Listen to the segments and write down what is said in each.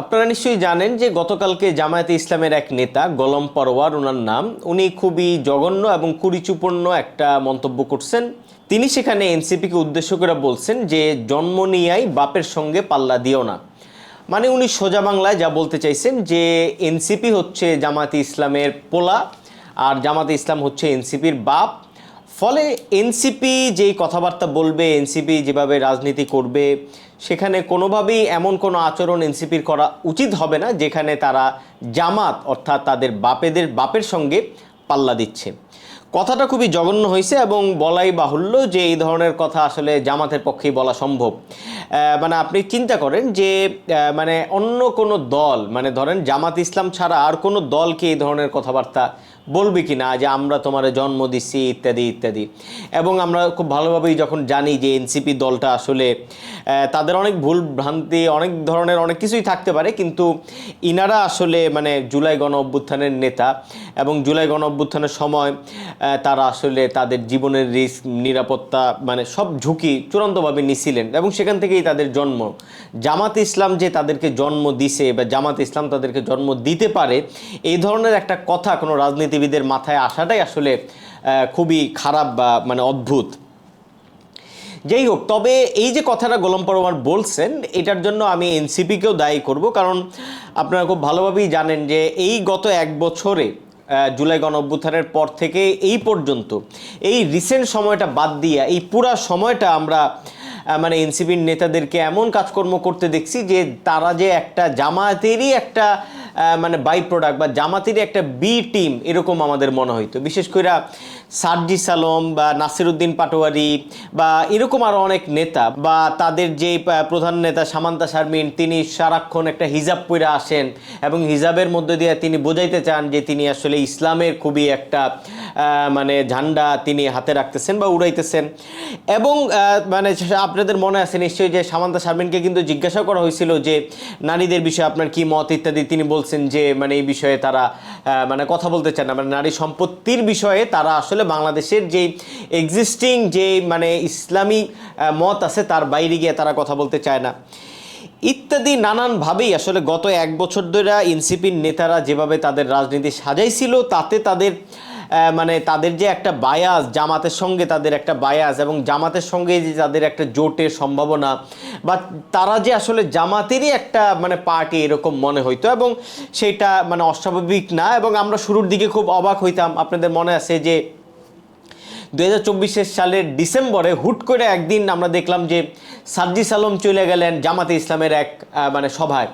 আপনারা নিশ্চয়ই জানেন যে গতকালকে জামায়াতে ইসলামের এক নেতা, গোলাম পরওয়ার ওনার নাম, উনি খুবই জঘন্য এবং কুরিচুপূর্ণ একটা মন্তব্য করছেন। তিনি সেখানে এনসিপিকে উদ্দেশ্য করে বলছেন যে, জন্ম নিয়াই বাপের সঙ্গে পাল্লা দিও না। মানে উনি সোজা বাংলায় যা বলতে চাইছেন যে, এনসিপি হচ্ছে জামায়াতে ইসলামের পোলা, আর জামাতে ইসলাম হচ্ছে এনসিপির বাপ। ফলে এনসিপি যেই কথাবার্তা বলবে, এনসিপি যেভাবে রাজনীতি করবে সেখানে কোনোভাবেই এমন কোনো আচরণ এনসিপির করা উচিত হবে না, যেখানে তারা জামাত, অর্থাৎ তাদের বাপেদের বাপের সঙ্গে পাল্লা দিচ্ছে। কথাটা খুবই জঘন্য হয়েছে এবং বলাই বাহুল্য যে এই ধরনের কথা আসলে জামাতের পক্ষেই বলা সম্ভব। মানে আপনি চিন্তা করেন যে মানে অন্য কোনো দল মানে ধরেন জামাত ইসলাম ছাড়া আর কোনো দলকে এই ধরনের কথাবার্তা বলবে কি না যে আমরা তোমার জন্ম দিচ্ছি ইত্যাদি ইত্যাদি। এবং আমরা খুব ভালোভাবেই যখন জানি যে এনসিপি দলটা আসলে তাদের অনেক ভুল ভ্রান্তি, অনেক ধরনের অনেক কিছুই থাকতে পারে, কিন্তু ইনারা আসলে মানে জুলাই গণ অভ্যুত্থানের নেতা এবং জুলাই গণ অভ্যুত্থানের সময় তারা আসলে তাদের জীবনের রিস্ক, নিরাপত্তা মানে সব ঝুঁকি চূড়ান্তভাবে নিছিলেন এবং সেখান থেকেই তাদের জন্ম। জামাত ইসলাম যে তাদেরকে জন্ম দিছে বা জামাত ইসলাম তাদেরকে জন্ম দিতে পারে, এই ধরনের একটা কথা কোনো রাজনীতিবিদের মাথায় আসাটাই আসলে খুবই খারাপ বা মানে অদ্ভুত। যাই হোক, তবে এই যে কথাটা গোলাম পরমার বলছেন, এটার জন্য আমি এনসিপিকেও দায়ী করব। কারণ আপনারা খুব ভালোভাবেই জানেন যে এই গত এক বছরে জুলাই গণ অভ্যুত্থানের পর থেকে এই পর্যন্ত, এই রিসেন্ট সময়টা বাদ দিয়া, এই পুরা সময়টা আমরা মানে এনসিপির নেতাদেরকে এমন কাজকর্ম করতে দেখছি যে তারা যে একটা জামায়াতেরই একটা মানে বাই প্রোডাক্ট বা জামাতির একটা বি টিম এরকম আমাদের মনে হইতো বিশেষ করে সার্জি সালম বা নাসিরুদ্দিন পাটোয়ারি বা এরকম আরও অনেক নেতা বা তাদের যে প্রধান নেতা সামান্তা শারমিন, তিনি সারাক্ষণ একটা হিজাব পরে আসেন এবং হিজাবের মধ্যে দিয়ে তিনি বোঝাইতে চান যে তিনি আসলে ইসলামের খুবই একটা মানে ঝান্ডা তিনি হাতে রাখতেছেন বা উড়াইতেছেন। এবং মানে আপনাদের মনে আছে নিশ্চয়ই যে সামান্তা শারমিনকে কিন্তু জিজ্ঞাসা করা হয়েছিল যে নারীদের বিষয়ে আপনার কি মত ইত্যাদি। তিনি বলছেন যে মানে এই বিষয়ে তারা মানে কথা বলতে চান না। মানে নারী সম্পত্তির বিষয়ে তারা আসলে বাংলাদেশের যে এক্সিস্টিং যে মানে ইসলামী মত আছে তার বাইরে গিয়ে তারা কথা বলতে চায় না। ইত্যাদি নানানভাবেই আসলে গত এক বছর ধরে এনসিপির নেতারা যেভাবে তাদের রাজনীতি সাজাইছিল, তাতে তাদের মানে তাদের যে একটা বায়াস জামাতের সঙ্গে তাদের একটা বায়াস এবং জামাতের সঙ্গে যে তাদের একটা জোটের সম্ভাবনা বা তারা যে আসলে জামাতেরই একটা মানে পার্টি এরকম মনে হইতো এবং সেটা মানে অস্বাভাবিক না এবং আমরা শুরুর দিকে খুব অবাক হইতাম। আপনাদের মনে আছে যে দু হাজার সালের ডিসেম্বরে হুট করে একদিন আমরা দেখলাম যে সাজ্জিস আলম চলে গেলেন জামাতে ইসলামের এক মানে সভায়।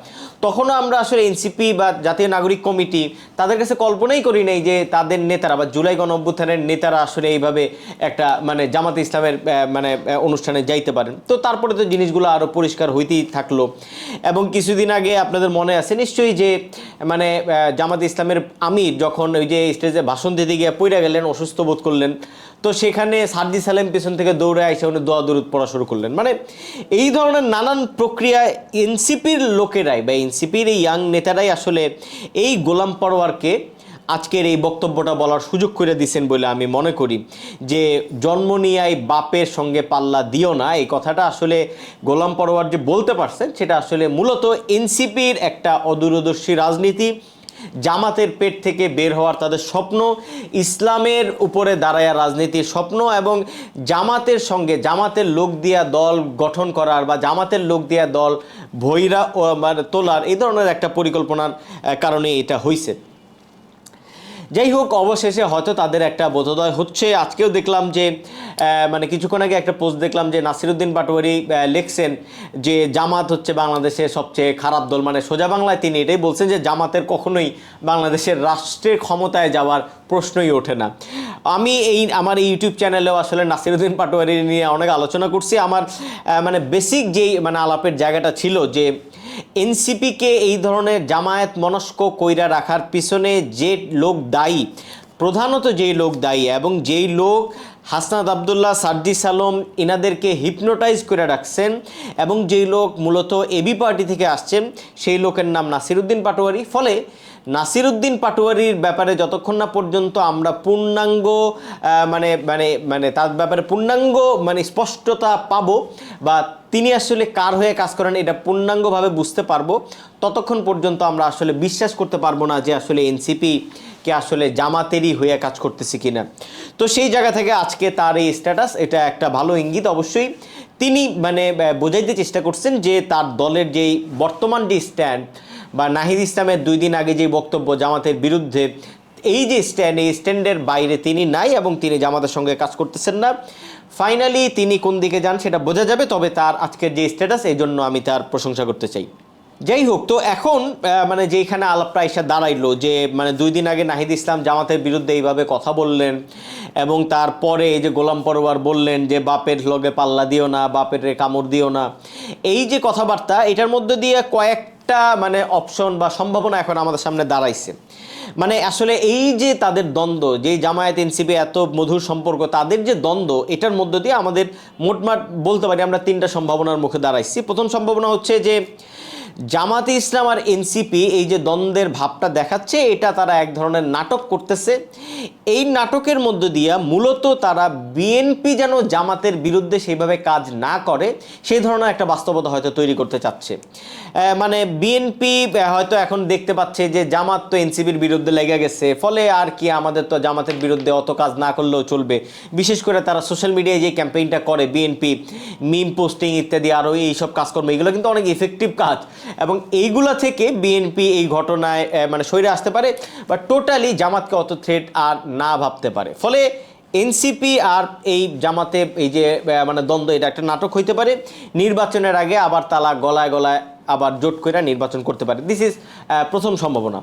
তখনও আমরা আসলে এনসিপি বা জাতীয় নাগরিক কমিটি তাদের কাছে কল্পনাই করি নাই যে তাদের নেতারা বা জুলাই গণ অভ্যুত্থানের নেতারা আসলে এইভাবে একটা মানে জামাতে ইসলামের মানে অনুষ্ঠানে যাইতে পারেন। তো তারপরে তো জিনিসগুলো আরও পরিষ্কার হইতেই থাকল। এবং কিছুদিন আগে আপনাদের মনে আছে নিশ্চয়ই যে মানে জামাত ইসলামের আমির যখন ওই যে স্টেজে ভাষণ দিতে গিয়ে পইরা গেলেন, অসুস্থ বোধ করলেন, তো সেখানে সার্জি সালেম পেছন থেকে দৌড়ে এসে উনি দোয়া দরুদ পড়া শুরু করলেন। মানে এই ধরনের নানান প্রক্রিয়া এনসিপির লোকেরাই বা এনসিপির এই ইয়াং নেতারাই আসলে এই গোলাম পরোয়ারকে আজকের এই বক্তব্যটা বলার সুযোগ করে দিছেন বলে আমি মনে করি। যে জন্ম নিয়ায় বাপের সঙ্গে পাল্লা দিও না, এই কথাটা আসলে গোলাম পরোয়ার যে বলতে পারছেন, সেটা আসলে মূলত এনসিপির একটা অদূরদর্শী রাজনীতি জামাতের পেট থেকে বের হওয়ার তাদের স্বপ্ন, ইসলামের উপরে দাঁড়ায়া রাজনীতির স্বপ্ন এবং জামাতের সঙ্গে জামাতের লোক দিয়া দল গঠন করার বা জামাতের লোক দিয়া দল ভৈরা মানে তোলার এই ধরনের একটা পরিকল্পনার কারণে এটা হয়েছে যাই হোক, অবশেষে হয়তো তাদের একটা বোধোদয় হচ্ছে। আজকেও দেখলাম যে মানে কিছুক্ষণ আগে একটা পোস্ট দেখলাম যে নাসিরুদ্দিন পাটোয়ারি লিখছেন যে জামাত হচ্ছে বাংলাদেশের সবচেয়ে খারাপ দল। মানে সোজা বাংলায় তিনি এটাই বলছেন যে জামাতের কখনোই বাংলাদেশের রাষ্ট্রের ক্ষমতায় যাওয়ার প্রশ্নই ওঠে না। আমি এই, আমার এই ইউটিউব চ্যানেলেও আসলে নাসিরুদ্দিন পাটোয়ারি নিয়ে অনেক আলোচনা করছি। আমার মানে বেসিক যেই মানে আলাপের জায়গাটা ছিল যে এনসিপিকে এই ধরনের জামায়াত মনস্ক কইরা রাখার পিছনে যে লোক দায়ী, প্রধানত যেই লোক দায়ী এবং যেই লোক হাসনাদ আবদুল্লাহ, সার্জি সালম এনাদেরকে হিপনোটাইজ করে রাখছেন এবং যেই লোক মূলত এবি পার্টি থেকে আসছেন, সেই লোকের নাম নাসিরুদ্দিন পাটোয়ারি। ফলে নাসিরুদ্দিন পাটোয়ারির ব্যাপারে যতক্ষণ না পর্যন্ত আমরা পূর্ণাঙ্গ মানে মানে মানে তার ব্যাপারে পূর্ণাঙ্গ মানে স্পষ্টতা পাবো বা তিনি আসলে কার হয়ে কাজ করেন এটা পূর্ণাঙ্গভাবে বুঝতে পারব, ততক্ষণ পর্যন্ত আমরা আসলে বিশ্বাস করতে পারব না যে আসলে এনসিপি কে আসলে জামাতেরই হয়ে কাজ করতেছে কিনা। তো সেই জায়গা থেকে আজকে তার এই স্ট্যাটাস এটা একটা ভালো ইঙ্গিত অবশ্যই। তিনি মানে বোঝাইতে চেষ্টা করছেন যে তার দলের যেই বর্তমান যে স্ট্যান্ড বা নাহিদ ইসলামের দুই দিন আগে যে বক্তব্য জামাতের বিরুদ্ধে, এই যে স্ট্যান্ড এই স্ট্যান্ডের বাইরে তিনি নাই এবং তিনি জামাতের সঙ্গে কাজ করতেছেন না। ফাইনালি তিনি কোন দিকে যান সেটা বোঝা যাবে, তবে তার আজকের যে স্ট্যাটাস এই জন্য আমি তার প্রশংসা করতে চাই। যাই হোক, তো এখন মানে যেখানে আলাপটা এসে দাঁড়াইলো যে মানে দুই দিন আগে নাহিদ ইসলাম জামাতের বিরুদ্ধে এইভাবে কথা বললেন এবং তারপরে এই যে গোলাম পরোয়ার বললেন যে, বাপের লগে পাল্লা দিও না, বাপের কামড় দিও না। এই যে কথাবার্তা, এটার মধ্যে দিয়ে কয়েকটা মানে অপশন বা সম্ভাবনা এখন আমাদের সামনে দাঁড়াইছে। মানে আসলে এই যে তাদের দ্বন্দ্ব, যে জামায়াত, এনসিপি এত মধুর সম্পর্ক, তাদের যে দ্বন্দ্ব, এটার মধ্য দিয়ে আমাদের মোটমাট বলতে পারি আমরা তিনটা সম্ভাবনার মুখে দাঁড়াইছি। প্রথম সম্ভাবনা হচ্ছে যে জামাতে ইসলাম আর এনসিপি এই যে দ্বন্দ্বের ভাবটা দেখাচ্ছে, এটা তারা এক ধরনের নাটক করতেছে। এই নাটকের মধ্য দিয়া মূলত তারা বিএনপি যেন জামাতের বিরুদ্ধে সেইভাবে কাজ না করে, সেই ধরনের একটা বাস্তবতা হয়তো তৈরি করতে চাচ্ছে। মানে বিএনপি হয়তো এখন দেখতে পাচ্ছে যে জামাত তো এনসিপির বিরুদ্ধে লেগে গেছে, ফলে আর কি আমাদের তো জামাতের বিরুদ্ধে অত কাজ না করলেও চলবে। বিশেষ করে তারা সোশ্যাল মিডিয়ায় যে ক্যাম্পেইনটা করে বিএনপি, মিম পোস্টিং ইত্যাদি, আরও এইসব কাজকর্ম, এগুলো কিন্তু অনেক ইফেক্টিভ কাজ। এবং এইগুলা থেকে বিএনপি এই ঘটনায় মানে সরে আসতে পারে বা টোটালি জামাতকে অত থ্রেট আর না ভাবতে পারে। ফলে এনসিপি আর এই জামাতে এই যে মানে দ্বন্দ্ব, এটা একটা নাটক হইতে পারে। নির্বাচনের আগে আবার তালা গলায় গলায় আবার জোট করে নির্বাচন করতে পারে। দিস ইজ প্রথম সম্ভাবনা।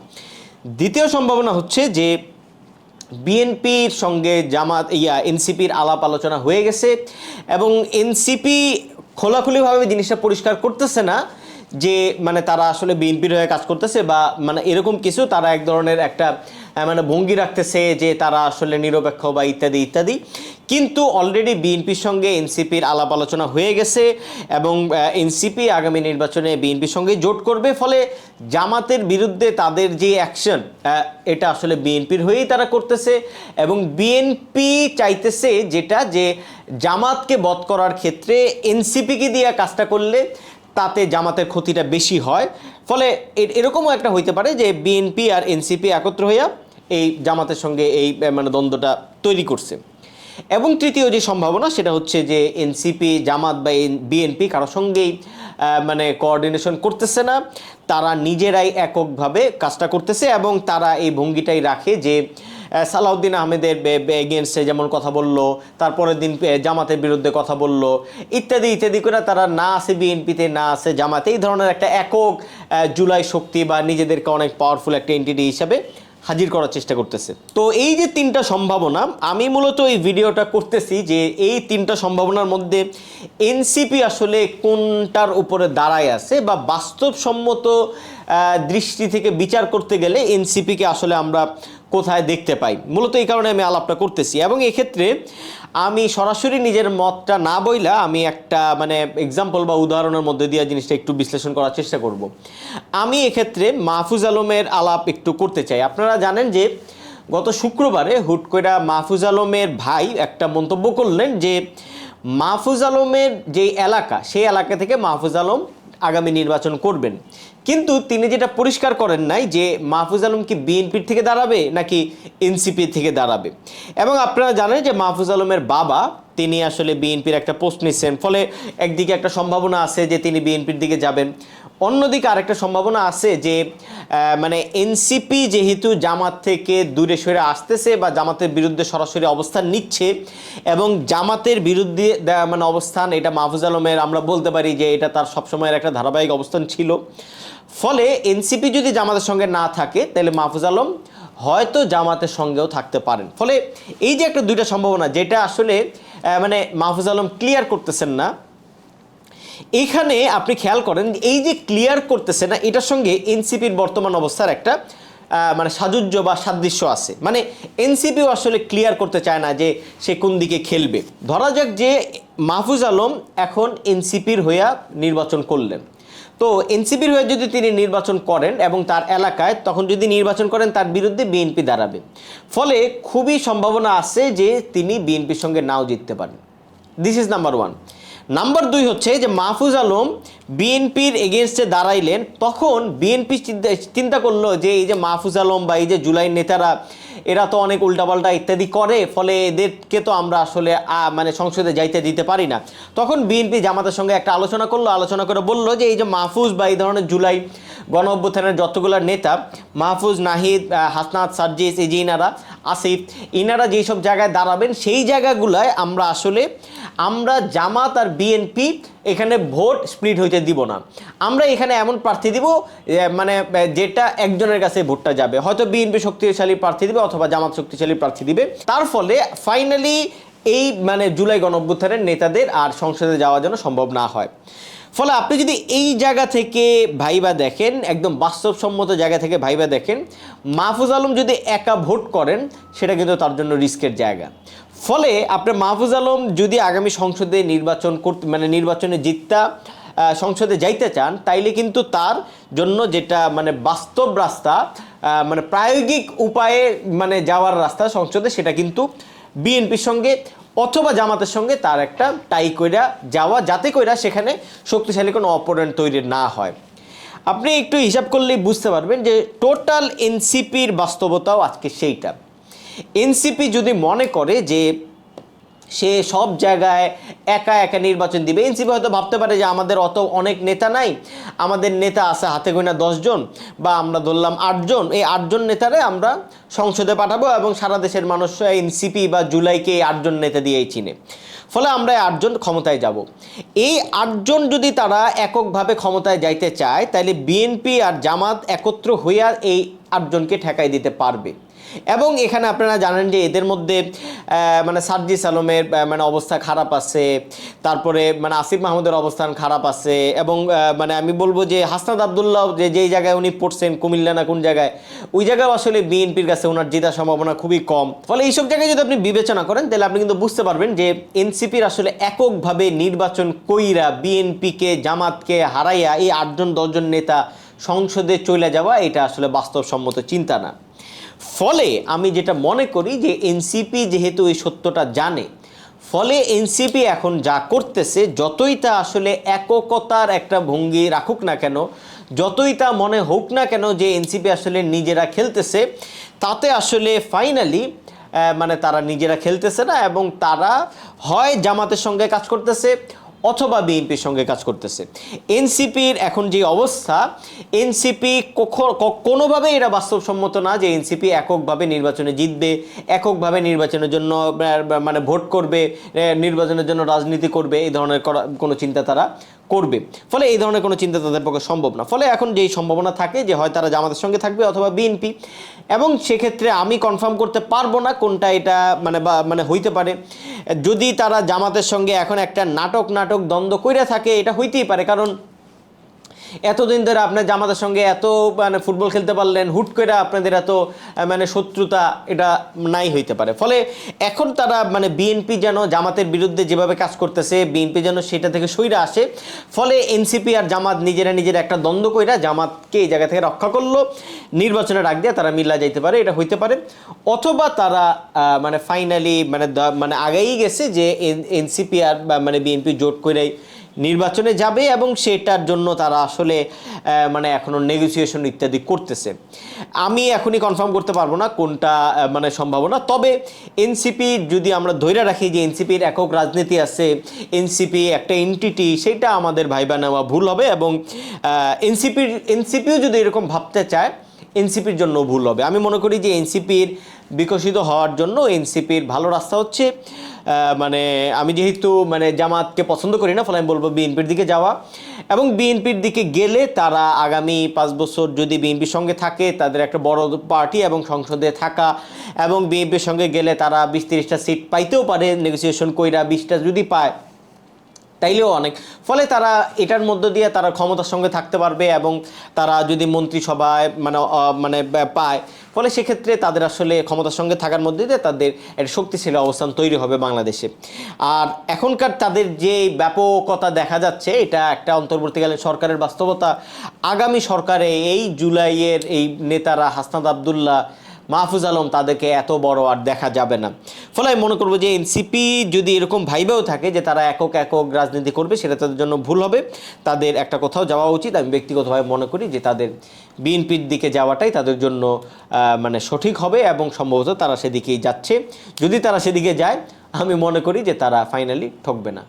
দ্বিতীয় সম্ভাবনা হচ্ছে যে বিএনপির সঙ্গে জামাত, ইয়া এনসিপির আলাপ আলোচনা হয়ে গেছে এবং এনসিপি খোলাখুলিভাবে জিনিসটা পরিষ্কার করতেছে না। যে মানে তারা আসলে বিএনপির হয়ে কাজ করতেছে বা মানে এরকম কিছু তারা এক ধরনের একটা মানে ভঙ্গি রাখতেছে যে তারা আসলে নিরপেক্ষ বা ইত্যাদি ইত্যাদি। কিন্তু অলরেডি বিএনপির সঙ্গে এনসিপির আলাপ আলোচনা হয়ে গেছে এবং এনসিপি আগামী নির্বাচনে বিএনপির সঙ্গে জোট করবে। ফলে জামাতের বিরুদ্ধে তাদের যে অ্যাকশন এটা আসলে বিএনপির হয়েই তারা করতেছে এবং বিএনপি চাইতেছে যেটা যে জামাতকে বধ করার ক্ষেত্রে এনসিপিকে দিয়ে কাজটা করলে তাতে জামাতের ক্ষতিটা বেশি হয়। ফলে এরকমও একটা হইতে পারে যে বিএনপি আর এনসিপি একত্র হইয়া এই জামাতের সঙ্গে এই মানে দ্বন্দ্বটা তৈরি করছে। এবং তৃতীয় যে সম্ভাবনা সেটা হচ্ছে যে এনসিপি জামাত বা বিএনপি কারোর সঙ্গেই মানে কোঅর্ডিনেশন করতেছে না। তারা নিজেরাই এককভাবে কাজটা করতেছে এবং তারা এই ভঙ্গিটাই রাখে যে সালাউদ্দিন আহমেদের এগেনস্টে যেমন কথা বলল, তারপরের দিন জামাতের বিরুদ্ধে কথা বলল, ইত্যাদি ইত্যাদি করে তারা না আছে বিএনপিতে, না আছে জামাতে। এই ধরনের একটা একক জুলাই শক্তি বা নিজেদেরকে অনেক পাওয়ারফুল একটা এন্টিটি হিসাবে হাজির করার চেষ্টা করতেছে। তো এই যে তিনটা সম্ভাবনা, আমি মূলত এই ভিডিওটা করতেছি যে এই তিনটা সম্ভাবনার মধ্যে এনসিপি আসলে কোনটার উপরে দাঁড়ায় আছে বা বাস্তবসম্মত দৃষ্টি থেকে বিচার করতে গেলে এনসিপিকে আসলে আমরা কোথায় দেখতে পাই। মূলত এই কারণে আমি আলাপটা করতেছি। এবং এক্ষেত্রে আমি সরাসরি নিজের মতটা না বইলা আমি একটা মানে এক্সাম্পল বা উদাহরণের মধ্যে দিয়ে জিনিসটা একটু বিশ্লেষণ করার চেষ্টা করব। আমি এক্ষেত্রে মাহফুজ আলমের আলাপ একটু করতে চাই। আপনারা জানেন যে গত শুক্রবারে হুট করে মাহফুজ আলমের ভাই একটা মন্তব্য করলেন যে মাহফুজ আলমের যে এলাকা, সেই এলাকা থেকে মাহফুজ আলম আগামী নির্বাচন করবেন। কিন্তু তিনি যেটা পরিষ্কার করেন নাই যে মাহফুজ আলম কি বিএনপির থেকে দাঁড়াবে নাকি এনসিপি থেকে দাঁড়াবে। এবং আপনারা জানেন যে মাহফুজ আলমের বাবা, তিনি আসলে বিএনপির একটা পোস্ট নিচ্ছেন। ফলে একদিকে একটা সম্ভাবনা আছে যে তিনি বিএনপির দিকে যাবেন। অন্যদিকে আরেকটা সম্ভাবনা আছে যে মানে এনসিপি যেহেতু জামাত থেকে দূরে সরে আসতেছে বা জামাতের বিরুদ্ধে সরাসরি অবস্থান নিচ্ছে এবং জামাতের বিরুদ্ধে মানে অবস্থান, এটা মাহফুজ আলমের আমরা বলতে পারি যে এটা তার সবসময়ের একটা ধারাবাহিক অবস্থান ছিল। ফলে এনসিপি যদি জামাতের সঙ্গে না থাকে, তাহলে মাহফুজ আলম হয়তো জামাতের সঙ্গেও থাকতে পারেন। ফলে এই যে একটা দুইটা সম্ভাবনা, যেটা আসলে মানে মাহফুজ আলম ক্লিয়ার করতেছেন না এইখানে আপনি খেয়াল করেন এই যে ক্লিয়ার করতেছে না, এটার সঙ্গে এনসিপির বর্তমান অবস্থার একটা মানে সাজুজ্য বা সাদৃশ্য আছে। মানে এনসিপিও আসলে ক্লিয়ার করতে চায় না যে সে কোন দিকে খেলবে। ধরা যাক যে মাহফুজ আলম এখন এনসিপির হইয়া নির্বাচন করলেন। তো এনসিপির হয়ে যদি তিনি নির্বাচন করেন এবং তার এলাকায়, তখন যদি নির্বাচন করেন, তার বিরুদ্ধে বিএনপি দাঁড়াবে। ফলে খুবই সম্ভাবনা আছে যে তিনি বিএনপির সঙ্গে নাও জিততে পারেন। This is number one number দুই হচ্ছে যে মাহফুজ আলম বিএনপির এগেনস্টে দাঁড়াইলেন, তখন বিএনপি চিন্তা করল যে এই যে মাহফুজ আলম বা এই যে জুলাই নেতারা, এরা তো অনেক উল্টাপাল্টা ইত্যাদি করে, ফলে এদেরকে তো আমরা আসলে মানে সংসদে যাইতে দিতে পারি না। তখন বিএনপি জামাতের সঙ্গে একটা আলোচনা করল, আলোচনা করে বলল যে এই যে মাহফুজ বা এই ধরনের জুলাই গণ অভ্যুত্থানের যতগুলো নেতা, মাহফুজ নাহিদ হাসনাত, সার্জিস, এই যে ইনারা আসিফ, ইনারা যেসব জায়গায় দাঁড়াবেন, সেই জায়গাগুলোয় আমরা আসলে, আমরা জামাত আর বিএনপি এখানে ভোট স্প্লিট হইতে দিব না। আমরা এখানে এমন প্রার্থী দিব মানে যেটা একজনের কাছে ভোটটা যাবে। হয়তো বিএনপি শক্তিশালী প্রার্থী দিবে অথবা জামাত শক্তিশালী প্রার্থী দিবে। তার ফলে ফাইনালি এই মানে জুলাই গণঅভ্যুত্থানের নেতাদের আর সংসদে যাওয়ার জন্য সম্ভব না হয়। ফলে আপনি যদি এই জায়গা থেকে ভাইবা দেখেন, একদম বাস্তবসম্মত জায়গা থেকে ভাইবা দেখেন, মাহফুজ আলম যদি একা ভোট করেন, সেটা কিন্তু তার জন্য রিস্কের জায়গা। ফলে আপনার মাহফুজ আলম যদি আগামী সংসদে নির্বাচন করতে মানে নির্বাচনে জিততা সংসদে যাইতে চান, তাইলে কিন্তু তার জন্য যেটা মানে বাস্তব রাস্তা মানে প্রায়োগিক উপায়ে মানে যাওয়ার রাস্তা সংসদে, সেটা কিন্তু বিএনপির সঙ্গে অথবা জামাতের সঙ্গে তার একটা টাই কইরা যাওয়া, যাতে কইরা সেখানে শক্তিশালী কোনো অপোনেন্ট তৈরি না হয়। আপনি একটু হিসাব করলেই বুঝতে পারবেন যে টোটাল এনসিপির বাস্তবতাও আজকে সেইটা। এনসিপি যদি মনে করে যে সে সব জায়গায় একা একা নির্বাচন দিবে। এনসিপি হয়তো ভাবতে পারে যে আমাদের অত অনেক নেতা নাই, আমাদের নেতা আছে হাতে গোনা দশজন বা আমরা ধরলাম আটজন। এই আটজন নেতারে আমরা সংসদে পাঠাবো এবং সারা দেশের মানুষ এনসিপি বা জুলাইকে এই আটজন নেতা দিয়েই চিনে। ফলে আমরা আটজন ক্ষমতায় যাব। এই আটজন যদি তারা এককভাবে ক্ষমতায় যাইতে চায় তাহলে বিএনপি আর জামাত একত্র হইয়া এই আটজনকে ঠেকাই দিতে পারবে। এবং এখানে আপনারা জানেন যে এদের মধ্যে মানে সার্জিস আলমের মানে অবস্থা খারাপ আছে, তারপরে মানে আসিফ মাহমুদের অবস্থান খারাপ আছে, এবং মানে আমি বলব যে হাসনাদ আবদুল্লাহ যে যেই জায়গায় উনি পড়ছেন, কুমিল্লা না কোন জায়গায়, ওই জায়গায় আসলে বিএনপির কাছে ওনার জেতার সম্ভাবনা খুবই কম। ফলে এইসব জায়গায় যদি আপনি বিবেচনা করেন, তাহলে আপনি কিন্তু বুঝতে পারবেন যে এনসিপির আসলে এককভাবে নির্বাচন কইরা বিএনপিকে, জামাতকে হারাইয়া এই আটজন দশজন নেতা সংসদে চলে যাওয়া, এটা আসলে বাস্তবসম্মত চিন্তা না। ফলে আমি যেটা মনে করি যে এনসিপি যেহেতু এই সত্যটা জানে, ফলে এনসিপি এখন যা করতেছে, যতই তা আসলে এককতার একটা ভঙ্গি রাখুক না কেন, যতই তা মনে হোক না কেন যে এনসিপি আসলে নিজেরা খেলতেছে, তাতে আসলে ফাইনালি মানে তারা নিজেরা খেলতেছে না এবং তারা হয় জামাতের সঙ্গে কাজ করতেছে অথবা বিএনপির সঙ্গে কাজ করতেছে। এনসিপির এখন যে অবস্থা, এনসিপি কোনোভাবে এরা বাস্তবসম্মত না যে এনসিপি এককভাবে নির্বাচনে জিতবে, এককভাবে নির্বাচনের জন্য মানে ভোট করবে নির্বাচনের জন্য রাজনীতি করবে, এই ধরনের করা- কোনো চিন্তা তারা করবে। ফলে এই ধরনের কোনো চিন্তা তাদের পক্ষে সম্ভব না। ফলে এখন যেই সম্ভাবনা থাকে যে হয় তারা জামাতের সঙ্গে থাকবে অথবা বিএনপি। এবং সেক্ষেত্রে আমি কনফার্ম করতে পারব না কোনটা এটা মানে বা মানে হইতে পারে। যদি তারা জামাতের সঙ্গে এখন একটা নাটক নাটক দ্বন্দ্ব কইরা থাকে, এটা হইতেই পারে। কারণ এতদিন ধরে আপনার জামাতের সঙ্গে এত মানে ফুটবল খেলতে পারলেন, হুট করে আপনাদের এত মানে শত্রুতা এটা নাই হইতে পারে। ফলে এখন তারা মানে বিএনপি যেন জামাতের বিরুদ্ধে যেভাবে কাজ করতেছে বিএনপি যেন সেটা থেকে সইরা আসে, ফলে এনসিপি আর জামাত নিজেরা নিজেরা একটা দ্বন্দ্ব কইরা জামাতকে এই জায়গা থেকে রক্ষা করল। নির্বাচনের আগ দিয়ে তারা মিল্লা যাইতে পারে, এটা হইতে পারে। অথবা তারা মানে ফাইনালি মানে মানে আগেই গেছে যে এনসিপি আর মানে বিএনপি জোট করেই নির্বাচনে যাবে এবং সেটার জন্য তারা আসলে মানে এখনও নেগোসিয়েশন ইত্যাদি করতেছে। আমি এখনই কনফার্ম করতে পারব না কোনটা মানে সম্ভাবনা। তবে এনসিপি যদি আমরা ধরে রাখি যে এনসিপির একক রাজনীতি আছে এনসিপি একটা এনটিটি সেটা আমাদের ভাইবা নেওয়া ভুল হবে এবং এনসিপির এনসিপিও যদি এরকম ভাবতে চায় এনসিপির জন্য ভুল হবে। আমি মনে করি যে এনসিপির বিকশিত হওয়ার জন্য এনসিপির ভালো রাস্তা হচ্ছে মানে আমি যেহেতু মানে জামাতকে পছন্দ করি না, ফলে আমি বলব বিএনপির দিকে যাওয়া। এবং বিএনপির দিকে গেলে তারা আগামী পাঁচ বছর যদি বিএনপির সঙ্গে থাকে, তাদের একটা বড় পার্টি এবং সংসদে থাকা। এবং বিএনপির সঙ্গে গেলে তারা বিশ তিরিশটা সিট পাইতেও পারে নেগোসিয়েশন কইরা বিশটা যদি পায়। তাইলেও অনেক। ফলে তারা এটার মধ্য দিয়ে তারা ক্ষমতার সঙ্গে থাকতে পারবে এবং তারা যদি মন্ত্রিসভায় মানে মানে পায়, ফলে সেক্ষেত্রে তাদের আসলে ক্ষমতার সঙ্গে থাকার মধ্যে দিয়ে তাদের একটা শক্তিশালী অবস্থান তৈরি হবে বাংলাদেশে। আর এখনকার তাদের যে ব্যাপকতা দেখা যাচ্ছে, এটা একটা অন্তর্বর্তীকালীন সরকারের বাস্তবতা। আগামী সরকারে এই জুলাইয়ের এই নেতারা হাসনাদ আবদুল্লাহ মাহফুজ আলম তাদেরকে এত বড় আর দেখা যাবে না। ফলে আমি মনে করব যে এনসিপি যদি এরকম ভাইবেও থাকে যে তারা একক একক রাজনীতি করবে, সেটা তাদের জন্য ভুল হবে। তাদের একটা কোথাও যাওয়া উচিত। আমি ব্যক্তিগতভাবে মনে করি যে তাদের বিএনপির দিকে যাওয়াটাই তাদের জন্য মানে সঠিক হবে এবং সম্ভবত তারা সেদিকেই যাচ্ছে। যদি তারা সেদিকে যায়, আমি মনে করি যে তারা ফাইনালি ঠকবে না।